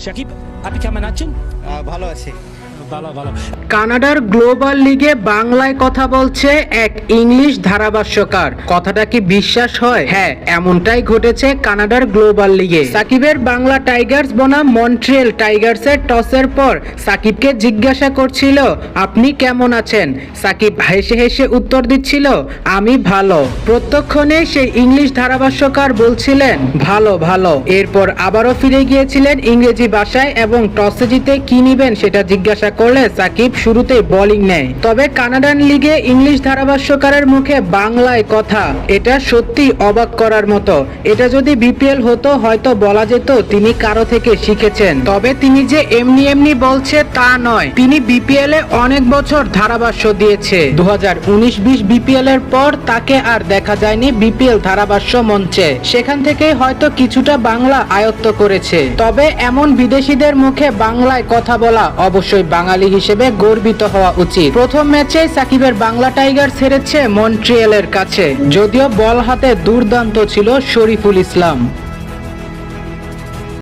সাকিব আপনি কেমন আছেন? আহ, ভালো আছি। ভালো ভালো কানাডার গ্লোবাল লিগে বাংলায় কথা বলছে এক ইংলিশ ধারাভাষ্যকার। কথাটা কি বিশ্বাস হয়? হ্যাঁ এমনটাই ঘটেছে কানাডার গ্লোবাল লিগে। সাকিবের বাংলা টাইগার্স বনাম মন্ট্রিয়েল টাইগার্সের টসের পর সাকিবকে জিজ্ঞাসা করছিল, আপনি কেমন আছেন? সাকিব হেসে হেসে উত্তর দিচ্ছিল, আমি ভালো। প্রত্যক্ষণে সেই ইংলিশ ধারাভাষ্যকার বলছিলেন, ভালো ভালো। এরপর আবারও ফিরে গিয়েছিলেন ইংরেজি ভাষায় এবং টসে জিতে কি নিবেন সেটা জিজ্ঞাসা করলে সাকিব শুরুতে বোলিং নেয়। তবে কানাডান লিগে ইংলিশ ধারাভাষ্যকারের মুখে বাংলায় কথা। এটা সত্যি অবাক করার মতো। এটা যদি বিপিএল হতো, হয়তো বলা যেত তিনি কারও থেকে শিখেছেন। তবে তিনি যে এমনি এমনি বলছে তা নয়। তিনি বিপিএল এ অনেক বছর ধারাভাষ্য দিয়েছে। দু হাজার উনিশ বিশ বিপিএল এর পর তাকে আর দেখা যায়নি বিপিএল ধারাভাষ্য মঞ্চে। সেখান থেকে হয়তো কিছুটা বাংলা আয়ত্ত করেছে। তবে এমন বিদেশিদের মুখে বাংলায় কথা বলা অবশ্যই বাঙালি হিসেবে গর্বিত হওয়া উচিত। প্রথম ম্যাচে সাকিবের বাংলা টাইগার ছেড়েছে মন্ট্রিয়েলের কাছে, যদিও বল হাতে দুর্দান্ত ছিল শরীফুল ইসলাম।